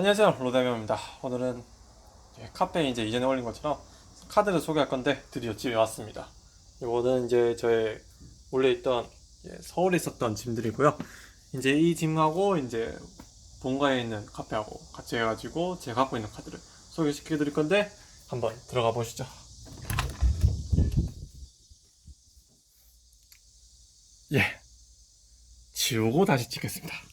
안녕하세요. 로데명입니다. 오늘은 카페에 이제 이전에 올린 것처럼 카드를 소개할 건데 드디어 집에 왔습니다. 이거는 이제 저의 원래 있던 예, 서울에 있었던 짐들이고요. 이제 이 짐하고 이제 본가에 있는 카페하고 같이 해가지고 제가 갖고 있는 카드를 소개시켜 드릴 건데 한번 들어가 보시죠. 예. 지우고 다시 찍겠습니다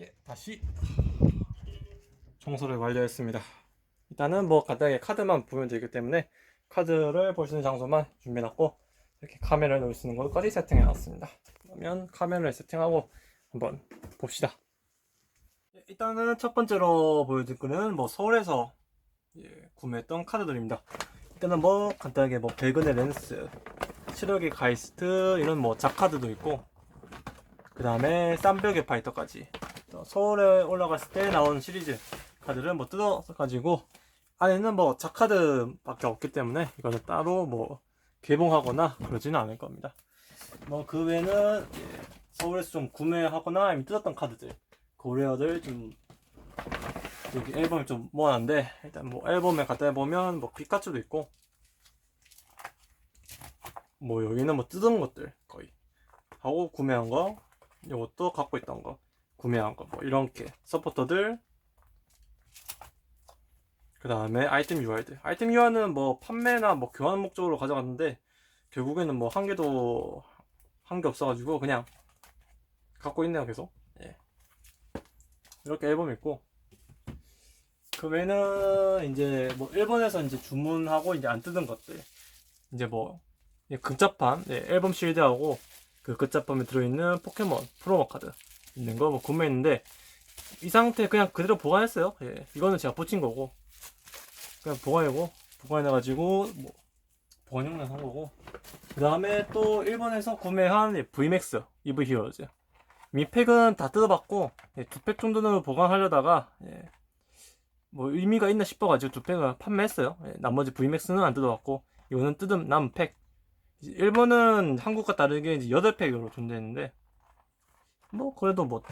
예, 다시 청소를 완료했습니다. 일단은 뭐 간단하게 카드만 보면 되기 때문에 카드를 볼 수 있는 장소만 준비해놨고 이렇게 카메라를 놓을 수 있는 것까지 세팅해놨습니다. 그러면 카메라를 세팅하고 한번 봅시다. 예, 일단은 첫 번째로 보여드릴 거는 뭐 서울에서 예, 구매했던 카드들입니다. 일단은 뭐 간단하게 뭐 배근의 렌스, 치력의 가이스트 이런 뭐 작카드도 있고 그 다음에 쌈벽의 파이터까지 또 서울에 올라갔을 때 나온 시리즈 카드를 뭐 뜯어가지고 안에는 뭐 작카드밖에 없기 때문에 이거는 따로 뭐 개봉하거나 그러지는 않을 겁니다. 뭐 그 외에는 예, 서울에서 좀 구매하거나 아니면 뜯었던 카드들 고레어들 좀 여기 앨범을 좀 모았는데 일단 뭐 앨범에 갖다 해보면 뭐 피카츄도 있고 뭐 여기는 뭐 뜯은 것들 거의 하고 구매한 거 이것도 갖고 있던 거 구매한 거 뭐 이렇게 서포터들. 그 다음에 아이템 UI들. 아이템 UI는 뭐 판매나 뭐 교환 목적으로 가져갔는데 결국에는 뭐 한 개도 한 게 없어가지고 그냥 갖고 있네요 계속. 예. 이렇게 앨범 있고. 그 외에는 이제 뭐 일본에서 이제 주문하고 이제 안 뜯은 것들. 이제 뭐 예, 극자판 예, 앨범 실드하고 그 극자판에 들어있는 포켓몬 프로모 카드 있는 거 뭐 구매했는데 이 상태 그냥 그대로 보관했어요. 예, 이거는 제가 붙인 거고 그냥 보관이고 보관해가지고 뭐 보관용량 한 거고 그 다음에 또 일본에서 구매한 예, VMAX EV 히어로즈 미팩은 다 뜯어봤고 예, 두팩 정도는 보관하려다가 예, 뭐 의미가 있나 싶어가지고 두 팩을 판매했어요. 예, 나머지 VMAX는 안 뜯어봤고 이거는 뜯은 남은 팩 일본은 한국과 다르게 이제 8팩으로 존재했는데 뭐 그래도 뭐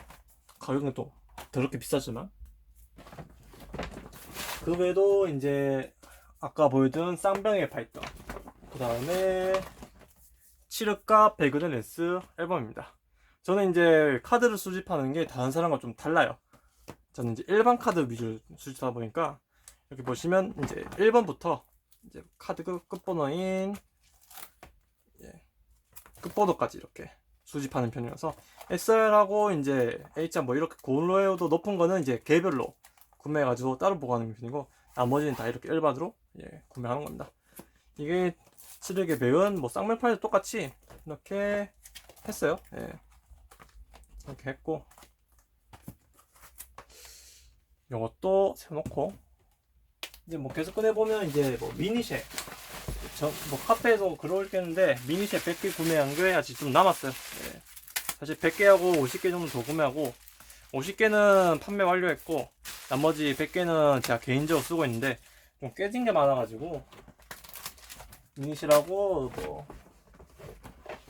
가격은 또 더럽게 비싸지만. 그 외에도 이제 아까 보여준 쌍병의 파이터. 그 다음에 치르카 배그든 레스 앨범입니다. 저는 이제 카드를 수집하는 게 다른 사람과 좀 달라요. 저는 이제 일반 카드 위주로 수집하다 보니까 이렇게 보시면 이제 1번부터 이제 카드 끝, 끝번호인 예, 끝번호까지 이렇게 수집하는 편이어서 SR하고 이제 H자 뭐 이렇게 고로에도 높은 거는 이제 개별로 구매해가지고 따로 보관하는 편이고 나머지는 다 이렇게 일반으로 예, 구매하는 겁니다. 이게 칠흑의 배은 뭐 쌍멜파이도 똑같이 이렇게 했어요. 예. 이렇게 했고 이것도 세워놓고 이제 뭐 계속 꺼내 보면 이제 뭐 미니쉘 저, 뭐 카페에서 글 올겠는데 미니쉘 100개 구매한 게 아직 좀 남았어요. 예. 사실 100개하고 50개 정도 더 구매하고 50개는 판매 완료했고 나머지 100개는 제가 개인적으로 쓰고 있는데 좀 깨진 게 많아가지고 미니실하고 뭐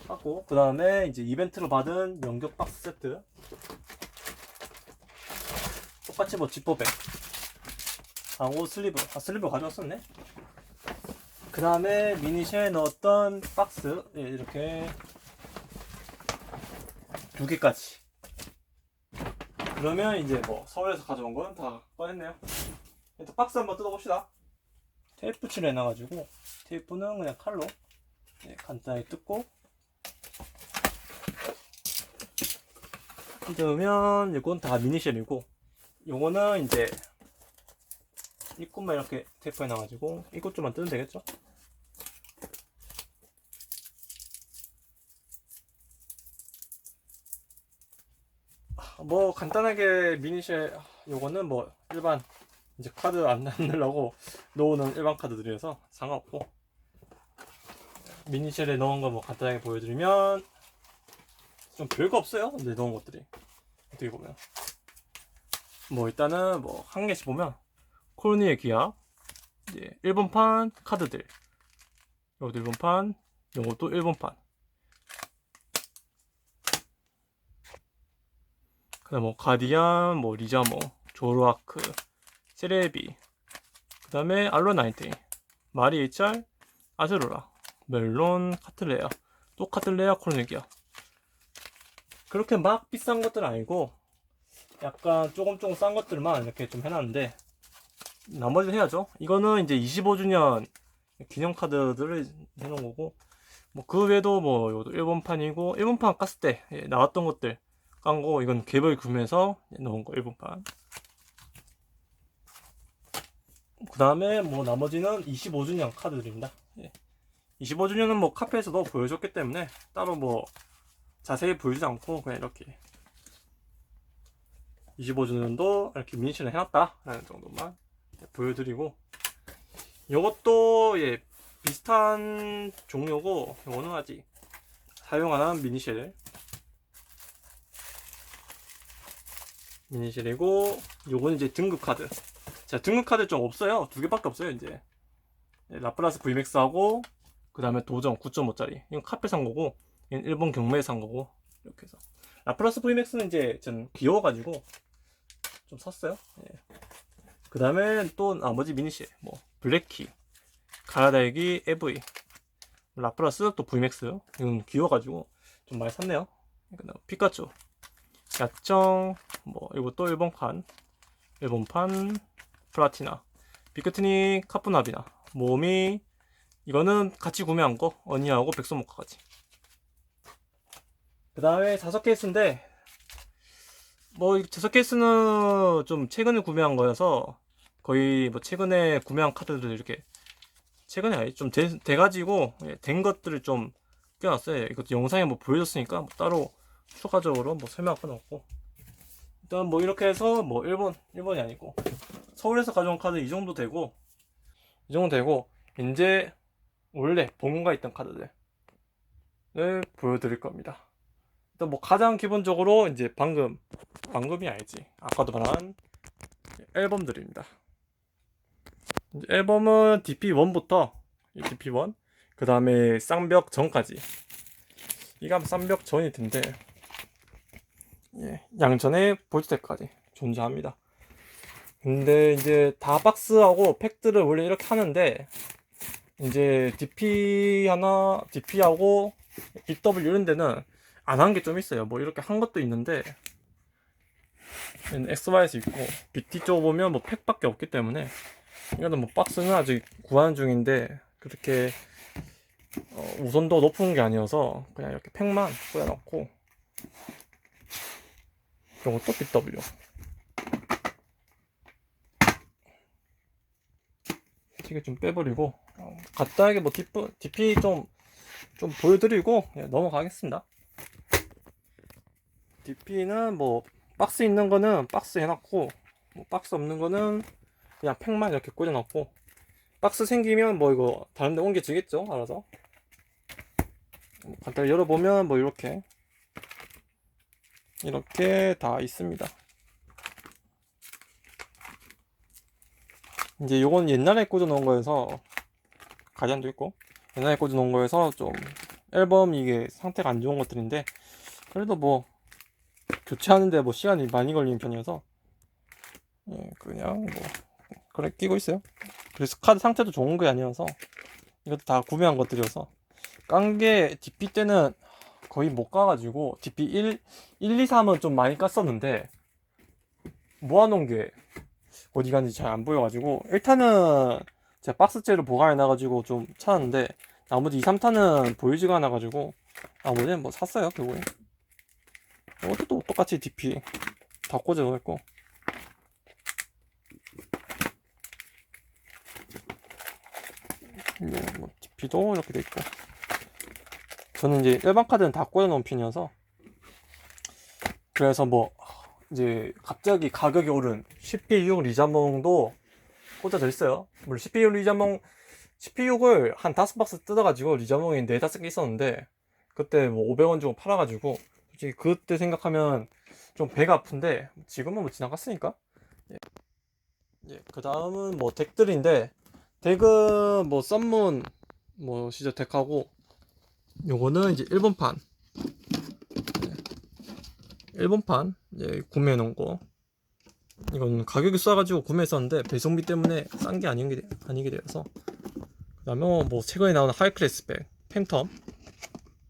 하고 그 다음에 이제 이벤트로 받은 연격 박스 세트 똑같이 뭐 지퍼백 하고 슬리브 아 슬리브 가져왔었네 그 다음에 미니쉘에 넣었던 박스 예, 이렇게 두 개까지. 그러면 이제 뭐 서울에서 가져온 건 다 꺼냈네요. 일단 박스 한번 뜯어봅시다. 테이프 칠을 해놔가지고 테이프는 그냥 칼로 예, 간단히 뜯고. 뜯으면 이건 다 미니쉘이고 요거는 이제 입구만 이렇게 테이프 해놔가지고 이것 좀만 뜯으면 되겠죠? 뭐 간단하게 미니쉘 요거는 뭐 일반 이제 카드 안 넣으려고 놓는 일반 카드들이어서 상관없고 미니쉘에 넣은 거 뭐 간단하게 보여드리면 좀 별거 없어요. 근데 넣은 것들이. 어떻게 보면. 뭐 일단은 뭐 한 개씩 보면 코르니의 기아 이제 일본판 카드들. 이것도 일본판 이것도 일본판 그다음 뭐 가디안, 뭐 리자모, 조르아크, 세레비, 그다음에 알로나이테, 마리 HR, 아즈로라, 멜론, 카틀레아, 또 카틀레아, 코르네기아. 그렇게 막 비싼 것들 아니고 약간 조금 조금 싼 것들만 이렇게 좀 해놨는데 나머지는 해야죠. 이거는 이제 25주년 기념 카드들을 해놓은 거고 뭐 그 외에도 뭐 이것도 일본판이고 일본판 깠을 때 예, 나왔던 것들 깐거 이건 개별 구매해서 넣은 거 일본판. 그 다음에 뭐 나머지는 25주년 카드들입니다. 예. 25주년은 뭐 카페에서도 보여줬기 때문에 따로 뭐 자세히 보여주지 않고 그냥 이렇게 25주년도 이렇게 미니처를 해놨다 라는 정도만 보여드리고 이것도 예 비슷한 종류고 이거는 아직 사용 안 한 미니쉘 미니쉘이고 요거는 이제 등급 카드. 자 등급 카드 좀 없어요. 두 개밖에 없어요 이제. 예, 라플라스 VMAX하고 그 다음에 도전 9.5짜리. 이건 카페 산 거고 이건 일본 경매에 산 거고 이렇게 해서. 라플라스 VMAX는 이제 전 귀여워가지고 좀 샀어요. 예. 그 다음에 또 나머지? 미니쉘 뭐 블랙키 가라다이기 EV 라플라스 또 VMAX 이건 귀여워가지고 좀 많이 샀네요. 피카츄 야정 뭐또 일본판 일본판 플라티나 비크트니 카푸나비나 모미 이거는 같이 구매한 거 어니하고 백소모카까지 그 다음에 다섯 케이스인데 뭐 다섯 케이스는 좀 최근에 구매한 거여서 거의 뭐 최근에 구매한 카드들 이렇게 최근에 아니 좀 돼, 돼가지고 예, 된 것들을 좀 껴놨어요. 이것도 영상에 뭐 보여줬으니까 뭐 따로 추가적으로 뭐 설명할 건 없고 일단 뭐 이렇게 해서 뭐 일본 일본이 아니고 서울에서 가져온 카드 이 정도 되고 이 정도 되고 이제 원래 본가 있던 카드들을 보여드릴 겁니다. 일단 뭐 가장 기본적으로 이제 방금 방금이 아니지 아까도 말한 앨범들입니다. 앨범은 DP1부터 DP1 그 다음에 쌍벽 전까지 아마 쌍벽 텐데 예, 양전에 볼트텍까지 존재합니다. 근데 이제 다 박스하고 팩들을 원래 이렇게 하는데 이제 DP 하나 DP하고 BW 이런 데는 안 한 게 좀 있어요. 뭐 이렇게 한 것도 있는데 XY에서 있고 BT 쪽 보면 뭐 팩밖에 없기 때문에 이거는 뭐 박스는 아직 구하는 중인데 그렇게 어, 우선도 높은 게 아니어서 그냥 이렇게 팩만 뿌려놓고 이것도 BW. 튀게 좀 빼버리고 어, 간단하게 뭐 DP, DP 좀, 좀 보여드리고 예, 넘어가겠습니다. DP는 뭐 박스 있는 거는 박스 해놨고 뭐 박스 없는 거는 그냥 팩만 이렇게 꽂아놓고 박스 생기면 뭐 이거 다른 데 옮겨지겠죠 알아서? 뭐 간단히 열어보면 뭐 이렇게 이렇게 다 있습니다 이제 요건 옛날에 꽂아 놓은 거여서 가디안도 있고 옛날에 꽂아 놓은 거여서 좀 앨범 이게 상태가 안 좋은 것들인데 그래도 뭐 교체하는데 뭐 시간이 많이 걸리는 편이어서 예, 그냥 뭐 그래 끼고 있어요. 그래서 카드 상태도 좋은 게 아니어서 이것도 다 구매한 것들이어서 깐 게 DP 때는 거의 못 가가지고 DP 1, 1, 2, 3은 좀 많이 깠었는데 모아놓은 게 어디 갔는지 잘 안 보여가지고 1탄은 제가 박스째로 보관해놔가지고 좀 찾았는데 나머지 2, 3탄은 보이지가 않아가지고 나머지는 뭐 샀어요 결국에 이것도 또 똑같이 DP 다 꽂아놓고. 뭐, 뭐 DP도 이렇게 돼 있고 저는 이제 일반 카드는 다 꽂아놓은 편이어서. 그래서 뭐 이제 갑자기 가격이 오른 CPU 리자몽도 꽂아져 있어요. 물론 CPU 리자몽 CPU6을 한 다섯 박스 뜯어가지고 리자몽이 네 다섯 개 있었는데 그때 뭐 500원 주고 팔아가지고 솔직히 그때 생각하면 좀 배가 아픈데 지금은 뭐 지나갔으니까. 예. 예, 그 다음은 뭐 덱들인데 덱은 뭐 썸문 뭐 시저 덱하고 요거는 이제 일본판 예. 일본판 이제 구매해 놓은 거. 이건 가격이 싸가지고 구매했었는데 배송비 때문에 싼 게 아닌 게 아니게 되어서. 그다음에 뭐 최근에 나온 하이클래스 백 팬텀,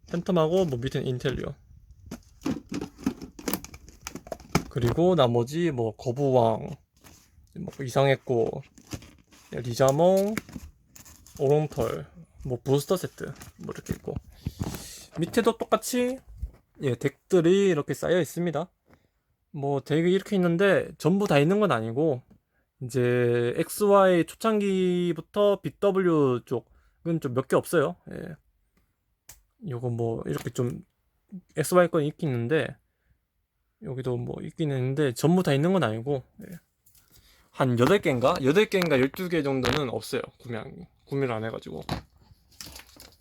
팬텀하고 뭐 밑에는 인텔리어. 그리고 나머지 뭐 거부왕, 뭐 이상했고 리자몽, 오롱털, 뭐 부스터 세트 뭐 이렇게 있고 밑에도 똑같이 예 덱들이 이렇게 쌓여 있습니다. 뭐 덱이 이렇게 있는데 전부 다 있는 건 아니고 이제 XY 초창기부터 BW 쪽은 좀 몇 개 없어요. 예. 요거 뭐 이렇게 좀 XY 건 있긴 있는데 여기도 뭐 있긴 있는데 전부 다 있는 건 아니고 예. 한 8개인가? 8개인가 12개 정도는 없어요. 구매 구매를 안 해가지고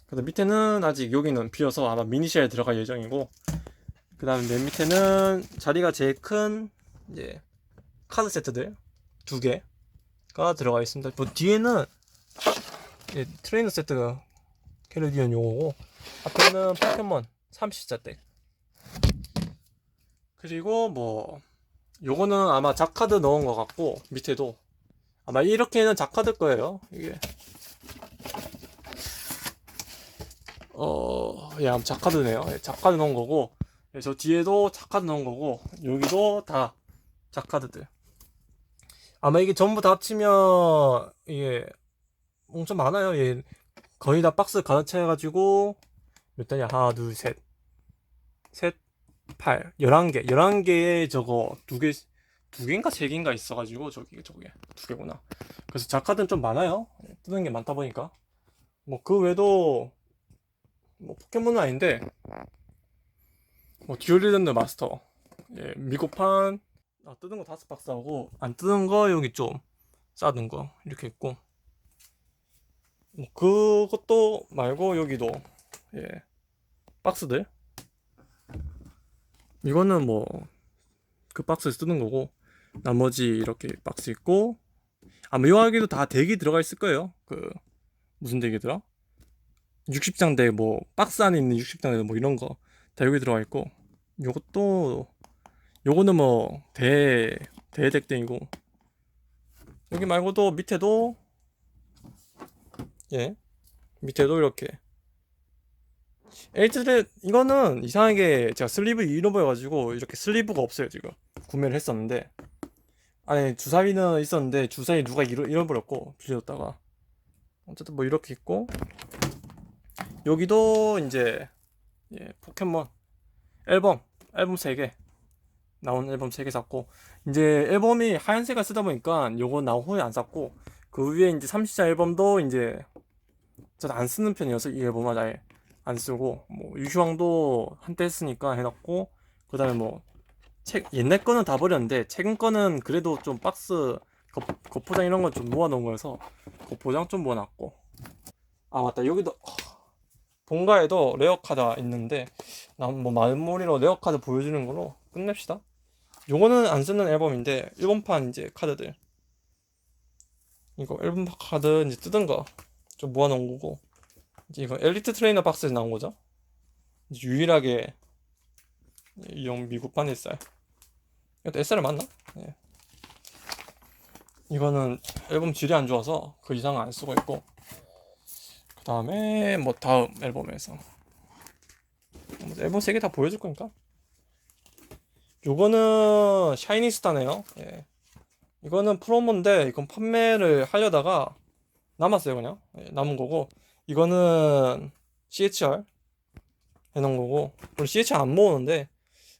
그래서 밑에는 아직 여기는 비어서 아마 미니시에 들어갈 예정이고 그 다음에 맨 밑에는 자리가 제일 큰 이제 카드 세트들 두 개가 들어가 있습니다. 뭐 뒤에는 예, 트레이너 세트가 캐리디언 용어고 앞에는 포켓몬 30자 덱. 그리고 뭐 요거는 아마 작카드 넣은 것 같고 밑에도. 아마 이렇게는 작카드 거예요 이게 어, 예, 아마 작카드네요. 예, 작카드 넣은 거고, 예, 저 뒤에도 작카드 넣은 거고, 여기도 다 작카드들. 아마 이게 전부 다 합치면, 이게 엄청 많아요. 예, 거의 다 박스 가득 채워가지고, 몇 단이야? 하나, 둘, 셋. 셋, 팔. 열한 개. 열한 개에 저거 두 개, 두 개인가 세 개인가 있어가지고, 저기, 저게. 두 개구나. 그래서 작카드는 좀 많아요. 예, 뜨는 게 많다 보니까. 뭐, 그 외에도, 뭐 포켓몬은 아닌데 뭐 듀얼리전드 마스터. 예, 미국판. 아, 뜯은 거 다섯 박스 하고 안 뜯은 거 여기 좀 싸든 거 이렇게 있고. 뭐 그것도 말고 여기도 예 박스들. 이거는 뭐 그 박스에서 뜯은 거고 나머지 이렇게 박스 있고. 아마 요 아기도 다 덱이 들어가 있을 거예요. 그 무슨 덱이더라 60장대 뭐 박스 안에 있는 60장대 뭐 이런 거 다 여기 들어가 있고 요것도 요거는 뭐 대 대덱땡이고 여기 말고도 밑에도 예 밑에도 이렇게. 에이트드 이거는 이상하게 제가 슬리브 잃어버려가지고 이렇게 슬리브가 없어요 지금. 구매를 했었는데. 아니 주사위는 있었는데 주사위 누가 잃어, 잃어버렸고 빌려줬다가. 어쨌든 뭐 이렇게 있고 여기도 이제 예, 포켓몬 앨범 앨범 3개. 나온 앨범 3개 샀고 이제 앨범이 하얀색을 쓰다 보니까 요거 나온 후에 안 샀고 그 위에 이제 30자 앨범도 이제 저는 안 쓰는 편이어서 이 앨범을 아예 안 쓰고 뭐 유휴왕도 한때 했으니까 해놨고 그 다음에 뭐 책 옛날 거는 다 버렸는데 최근 거는 그래도 좀 박스 겉, 겉포장 이런 거좀 모아놓은 거여서 겉포장 좀 모아놨고. 아 맞다. 여기도 본가에도 레어 카드 있는데 난뭐 말머리로 레어 카드 보여주는 걸로 끝냅시다. 요거는 안 쓰는 앨범인데 일본판 이제 카드들 이거 앨범 카드 이제 뜯은 거 좀 모아놓은 거고 이제 이거 엘리트 트레이너 박스에서 나온 거죠. 유일하게 이용 미국판 SR 이것도 SR 맞나? 네. 이거는 앨범 질이 안 좋아서 그 이상은 안 쓰고 있고 그 다음에 뭐 다음 앨범에서. 뭐 앨범 3개 다 보여줄 거니까. 요거는 샤이니스타네요. 예. 이거는 프로모인데 이건 판매를 하려다가 남았어요 그냥. 예, 남은 거고. 이거는 CHR 해놓은 거고. 원래 CHR 안 모으는데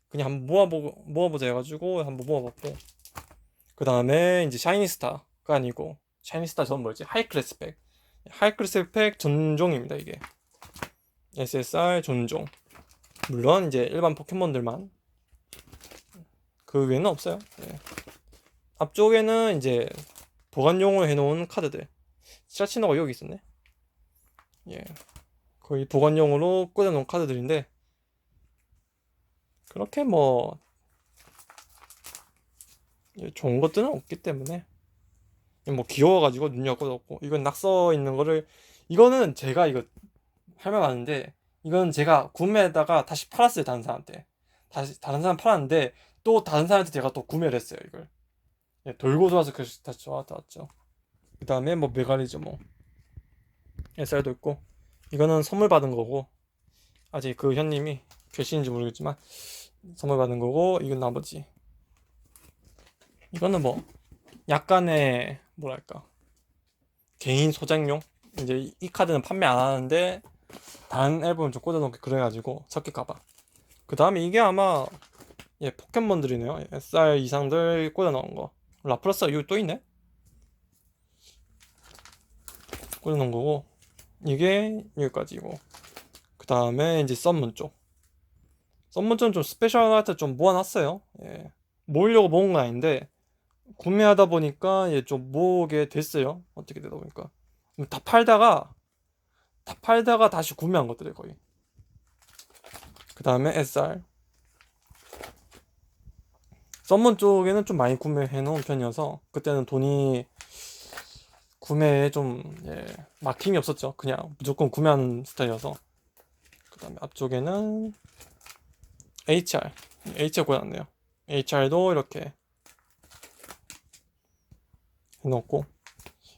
그냥 한번 모아보, 모아보자 해가지고 한번 모아봤고. 그 다음에 이제 샤이니스타가 아니고 샤이니스타 전 뭐였지? 하이클래스 백 하이클래스 팩 전종입니다 이게. SSR 전종. 물론 이제 일반 포켓몬들만. 그 외에는 없어요. 예. 앞쪽에는 이제 보관용으로 해놓은 카드들. 시라치노가 여기 있었네. 예. 거의 보관용으로 꽂아놓은 카드들인데. 그렇게 뭐 예, 좋은 것들은 없기 때문에 뭐 귀여워가지고 눈여겨 꽂았고 이건 낙서 있는 거를 이거는 제가 이거 할 말 많은데 이건 제가 구매하다가 다시 팔았어요 다른 사람한테. 다시 다른 사람 팔았는데 또 다른 사람한테 제가 또 구매를 했어요 이걸. 예, 돌고 돌아서 다시 다시 저한테 왔죠. 그 다음에 뭐 메가리죠 뭐. SR도 있고 이거는 선물 받은 거고 아직 그 현님이 계시는지 모르겠지만 선물 받은 거고 이건 나머지. 이거는 뭐 약간의 뭐랄까 개인 소장용? 이제 이- 이 카드는 판매 안 하는데 다른 앨범 좀 꽂아놓게. 그래가지고 섞일까봐. 그 다음에 이게 아마 예 포켓몬들이네요. SR 이상들 꽂아놓은 거. 라플러스가 여기 또 있네? 꽂아놓은 거고. 이게 여기까지고. 그 다음에 이제 썸문 쪽. 썸문 쪽은 좀 스페셜 아트 좀 모아놨어요. 예. 모으려고 모은 건 아닌데 구매하다 보니까 예, 좀 모으게 됐어요. 어떻게 되다 보니까. 다 팔다가 다 팔다가 다시 구매한 것들이 거의. 그 다음에 SR 썸문 쪽에는 좀 많이 구매해 놓은 편이어서 그때는 돈이 구매에 좀 예, 막힘이 없었죠. 그냥 무조건 구매하는 스타일이어서. 그 다음에 앞쪽에는 HR HR 꽂았네요. HR도 이렇게 해놓고.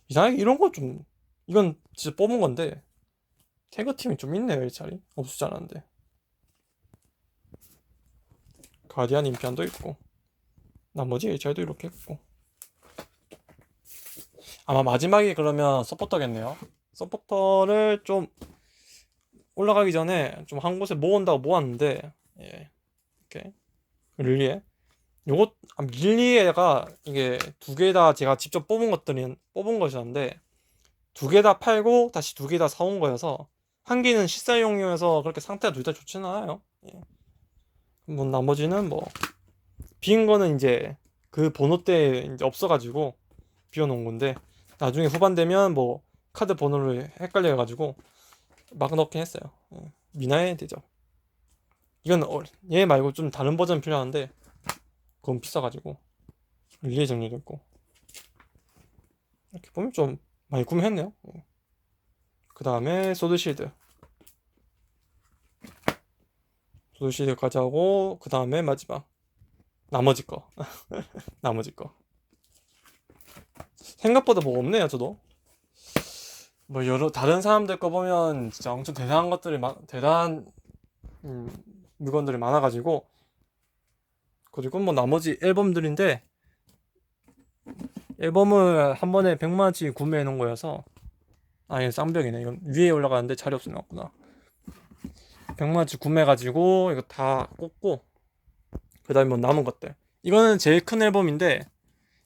이상하게 이런 거 좀 이건 진짜 뽑은 건데 태그팀이 좀 있네요 HR이 없을 줄 알았는데. 가디안 임피안도 있고 나머지 HR도 이렇게 있고. 아마 마지막에 그러면 서포터겠네요. 서포터를 좀 올라가기 전에 좀 한 곳에 모은다고 모았는데 예 이렇게 릴리에 요것 아, 릴리에가 이게 두 개 다 제가 직접 뽑은 것들이 뽑은 것이었는데 두 개 다 팔고 다시 두 개 다 사온 거여서 한 개는 식사용이어서 그렇게 상태가 둘 다 좋지는 않아요. 예. 뭐 나머지는 뭐빈 거는 이제 그 번호 때 이제 없어가지고 비워놓은 건데 나중에 후반 되면 뭐 카드 번호를 헷갈려가지고 막 넣긴 했어요. 예. 미나에 되죠. 이건 어, 얘 말고 좀 다른 버전 필요한데 그건 비싸가지고. 릴리에 정리도 있고. 이렇게 보면 좀 많이 구매했네요. 그 다음에 소드실드. 소드실드까지 하고 그 다음에 마지막. 나머지 거. 나머지 거. 생각보다 뭐 없네요 저도. 뭐 여러 다른 사람들 거 보면 진짜 엄청 대단한 것들이 많 대단한 음, 물건들이 많아가지고 그리고 뭐 나머지 앨범들인데 앨범을 한 번에 100만원치 구매해 놓은 거여서 아예 쌍벽이네. 이건 위에 올라가는데 자리 없어 나왔구나. 100만원치 구매해가지고 이거 다 꽂고 그 다음에 뭐 남은 것들. 이거는 제일 큰 앨범인데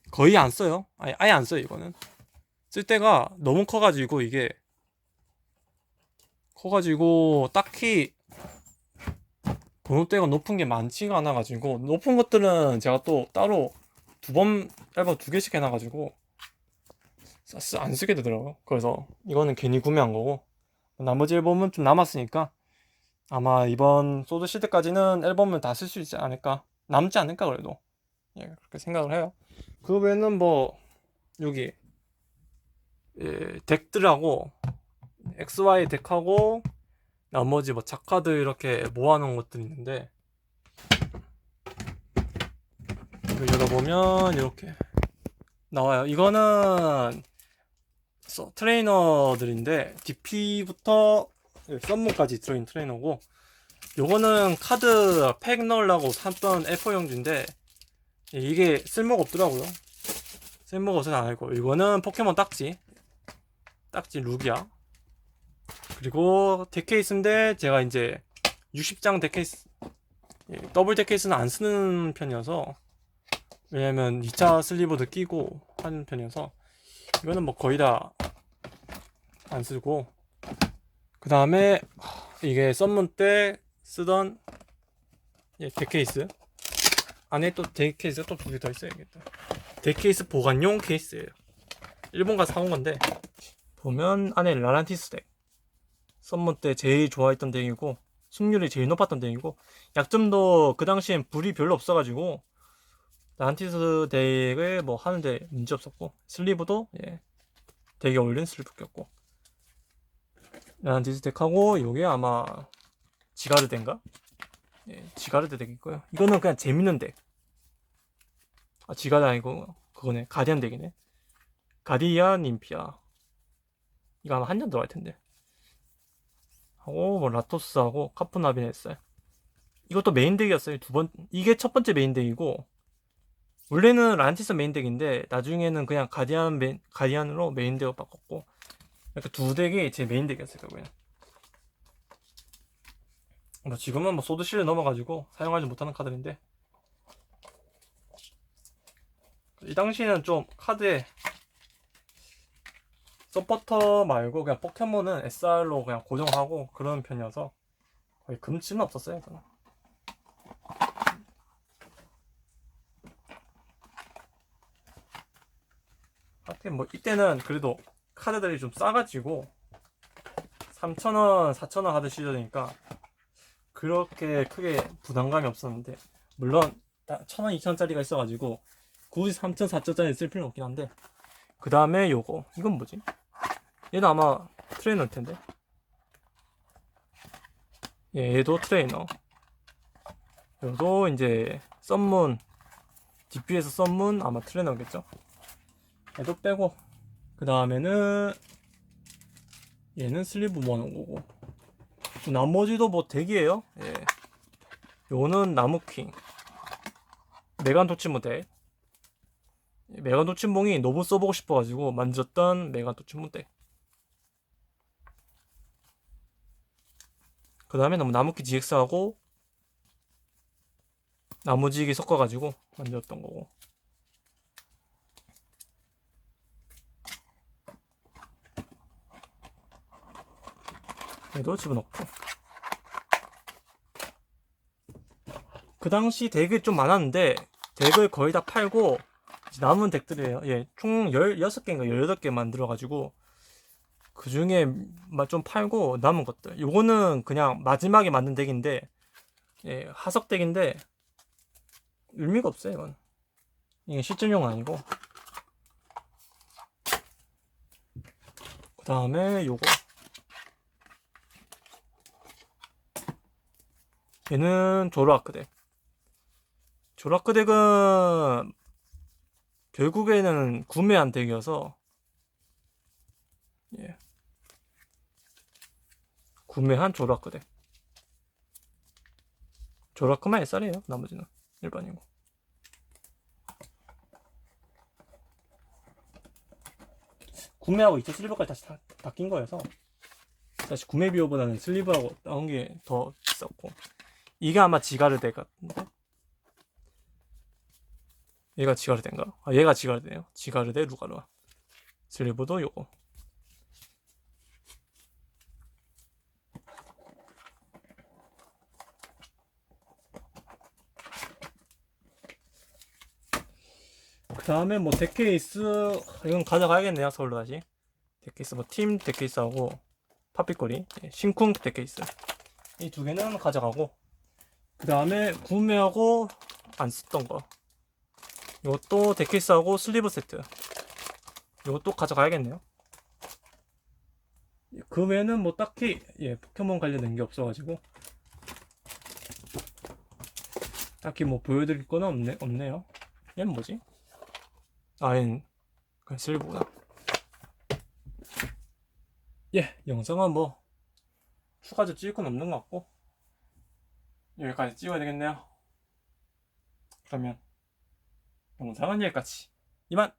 거의 안 써요. 아예, 아예 안 써요 이거는. 쓸 때가 너무 커가지고 이게. 커가지고 딱히 번호대가 높은 게 많지가 않아가지고 높은 것들은 제가 또 따로 두 번 앨범 두 개씩 해놔가지고 안 쓰게 되더라고요. 그래서 이거는 괜히 구매한 거고 나머지 앨범은 좀 남았으니까 아마 이번 소드 시드까지는 앨범을 다 쓸 수 있지 않을까 남지 않을까 그래도 예 그렇게 생각을 해요. 그 외에는 뭐 여기 예, 덱들하고 XY 덱하고 나머지 뭐 작가드 이렇게 모아놓은 것들이 있는데 이거 열어보면 이렇게 나와요. 이거는 서- 트레이너들인데 DP부터 썸문까지 들어있는 트레이너고 요거는 카드 팩 넣으려고 샀던 F4 용지인데 이게 쓸모가 없더라고요. 쓸모가 없어서 안 할거 이거는 포켓몬 딱지 딱지 룩이야. 그리고 덱케이스인데 제가 이제 60장 덱케이스 예, 더블 덱케이스는 안 쓰는 편이어서 왜냐면 2차 슬리버도 끼고 하는 편이어서 이거는 뭐 거의 다 안 쓰고. 그 다음에 이게 썸문 때 쓰던 예, 덱케이스. 안에 또 덱케이스가 또 두 개 더 있어야겠다. 덱케이스 보관용 케이스예요. 일본 가서 사온 건데 보면 안에 라란티스 덱 썸문 때 제일 좋아했던 덱이고 승률이 제일 높았던 덱이고 약점도 그 당시엔 불이 별로 없어가지고 라란티스 덱을 뭐 하는데 문제 없었고 슬리브도 예 덱에 어울리는 슬리브 꼈고 라란티스 덱하고 요게 아마 지가르 덱인가? 예, 지가르드 덱 있고요. 이거는 그냥 재밌는 덱. 아, 지가르드 아니고 그거네. 가디안 덱이네. 가디안 임피아. 이거 아마 한장 들어갈 텐데. 하고 뭐 라토스하고 카프나빈 했어요. 이것도 메인 덱이었어요. 두 번, 이게 첫 번째 메인 덱이고, 원래는 란티스 메인 덱인데, 나중에는 그냥 가디안 메인, 가디안으로 메인 덱을 바꿨고, 이렇게 두 덱이 제 메인 덱이었어요, 결국에는. 뭐 지금은 뭐 소드실에 넘어가지고 사용하지 못하는 카드인데, 이 당시에는 좀 카드에 서포터 말고 그냥 포켓몬은 SR로 그냥 고정하고 그런 편이어서 거의 금치는 없었어요, 저는. 하여튼 뭐 이때는 그래도 카드들이 좀 싸가지고 3,000원, 4,000원 하던 시절이니까 그렇게 크게 부담감이 없었는데 물론 1,000원, 2,000원짜리가 있어가지고 굳이 3,000, 4,000원짜리 쓸 필요는 없긴 한데 그 다음에 요거 이건 뭐지? 얘는 아마 트레이너일 텐데. 예, 얘도 트레이너. 얘도 이제 썸문 DP에서 썸문 아마 트레이너겠죠? 얘도 빼고. 그 다음에는 얘는 슬리브 거고. 나머지도 뭐 덱이에요? 예. 요거는 나무킹. 메간토치모 덱. 메간토치몽이 너무 써보고 싶어가지고 만졌던 메간토치모 덱 그 다음에 너무 나무키 GX하고 나무지기 섞어가지고 만들었던 거고. 얘도 집어넣고. 그 당시 덱이 좀 많았는데 덱을 거의 다 팔고 남은 덱들이에요. 예, 총 16개인가 18개 만들어가지고 그 중에 좀 팔고 남은 것들. 요거는 그냥 마지막에 만든 덱인데 예, 하석 덱인데 의미가 없어요 이건. 이게 실전용 아니고. 그 다음에 요거. 얘는 조로아크 덱. 조로아크 덱은 결국에는 구매한 덱이어서 예. 구매한 조라크 덱. 조라크만 SR이에요. 나머지는 일반이고. 구매하고 2차 슬리브까지 다시 다, 바뀐 거여서 사실 구매 비용보다는 슬리브하고 나온 게 더 비쌌고 이게 아마 지가르데 같은데 얘가 지가르데인가? 아 얘가 지가르데네요. 지가르데 루가루아 슬리브도 요거 그 다음에 뭐 데케이스 이건 가져가야겠네요 서울로 다시. 데케이스 뭐 팀 데케이스하고 파피꼬리 예, 신쿵 데케이스. 이 두 개는 가져가고. 그 다음에 구매하고 안 썼던 거. 이것도 데케이스하고 슬리브 세트. 이것도 가져가야겠네요. 그 외에는 뭐 딱히 예 포켓몬 관련된 게 없어가지고. 딱히 뭐 보여드릴 거는 없네, 없네요. 얘는 뭐지? 아엔 그냥 슬리브구나 예 영상은 뭐 추가적으로 찍을 건 없는 것 같고 여기까지 찍어야 되겠네요. 그러면 영상은 여기까지. 이만